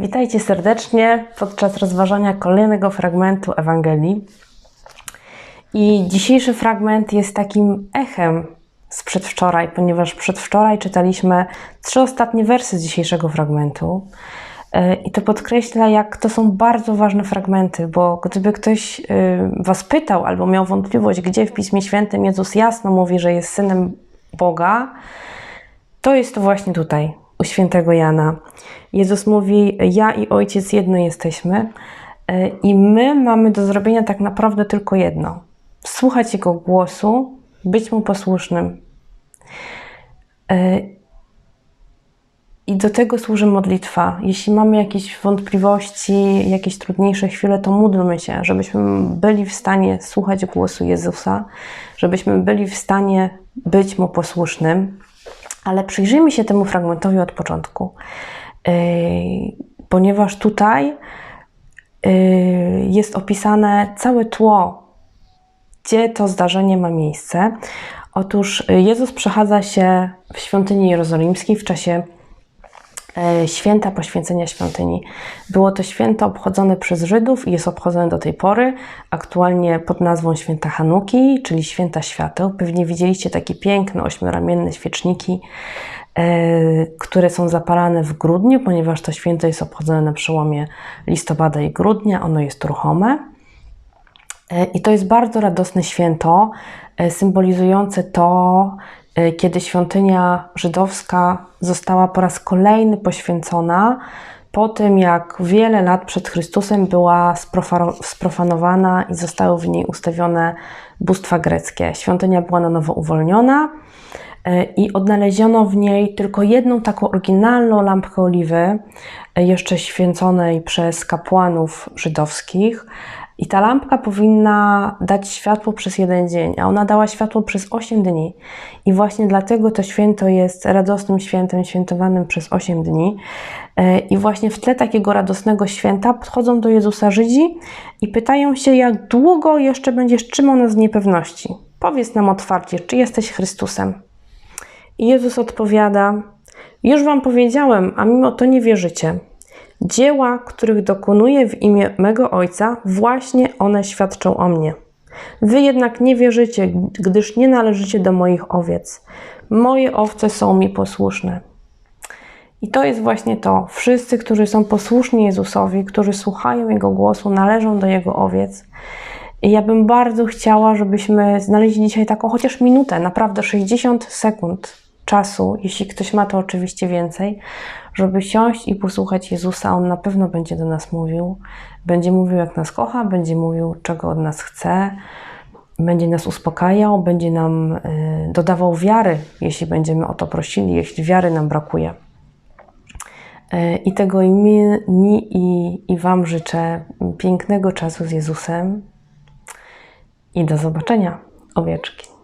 Witajcie serdecznie podczas rozważania kolejnego fragmentu Ewangelii. I dzisiejszy fragment jest takim echem z przedwczoraj, ponieważ przedwczoraj czytaliśmy trzy ostatnie wersy z dzisiejszego fragmentu. E, I to podkreśla, jak to są bardzo ważne fragmenty, bo gdyby ktoś e, Was pytał albo miał wątpliwość, gdzie w Piśmie Świętym Jezus jasno mówi, że jest synem Boga, to jest to właśnie tutaj, u świętego Jana. Jezus mówi: Ja i ojciec jedno jesteśmy, e, i my mamy do zrobienia tak naprawdę tylko jedno: słuchać Jego głosu, być mu posłusznym. E, I do tego służy modlitwa. Jeśli mamy jakieś wątpliwości, jakieś trudniejsze chwile, to módlmy się, żebyśmy byli w stanie słuchać głosu Jezusa, żebyśmy byli w stanie być mu posłusznym. Ale przyjrzyjmy się temu fragmentowi od początku, Yy, ponieważ tutaj yy, jest opisane całe tło, gdzie to zdarzenie ma miejsce. Otóż Jezus przechadza się w świątyni jerozolimskiej w czasie święta poświęcenia świątyni. Było to święto obchodzone przez Żydów i jest obchodzone do tej pory, aktualnie pod nazwą święta Hanuki, czyli święta świateł. Pewnie widzieliście takie piękne, ośmioramienne świeczniki, e, które są zapalane w grudniu, ponieważ to święto jest obchodzone na przełomie listopada i grudnia, ono jest ruchome. E, I to jest bardzo radosne święto, e, symbolizujące to, e, kiedy świątynia żydowska została po raz kolejny poświęcona, po tym jak wiele lat przed Chrystusem była sprofanowana i zostały w niej ustawione bóstwa greckie. Świątynia była na nowo uwolniona e, i odnaleziono w niej tylko jedną taką oryginalną lampkę oliwy, e, jeszcze święconej przez kapłanów żydowskich. I ta lampka powinna dać światło przez jeden dzień, a ona dała światło przez 8 dni. I właśnie dlatego to święto jest radosnym świętem, świętowanym przez 8 dni. E, I właśnie w tle takiego radosnego święta podchodzą do Jezusa Żydzi i pytają się, jak długo jeszcze będziesz trzymał nas niepewności. Powiedz nam otwarcie, czy jesteś Chrystusem. I Jezus odpowiada: Już wam powiedziałem, a mimo to nie wierzycie. Dzieła, których dokonuję w imię mego Ojca, właśnie one świadczą o mnie. Wy jednak nie wierzycie, gdyż nie należycie do moich owiec. Moje owce są mi posłuszne. I to jest właśnie to. Wszyscy, którzy są posłuszni Jezusowi, którzy słuchają Jego głosu, należą do Jego owiec. I ja bym bardzo chciała, żebyśmy znaleźli dzisiaj taką chociaż minutę, naprawdę 60 sekund czasu, jeśli ktoś ma to oczywiście więcej, żeby siąść i posłuchać Jezusa. On na pewno będzie do nas mówił. Będzie mówił, jak nas kocha, będzie mówił, czego od nas chce, będzie nas uspokajał, będzie nam y, dodawał wiary, jeśli będziemy o to prosili, jeśli wiary nam brakuje. Y, I tego i mi, mi i, i Wam życzę pięknego czasu z Jezusem i do zobaczenia, owieczki.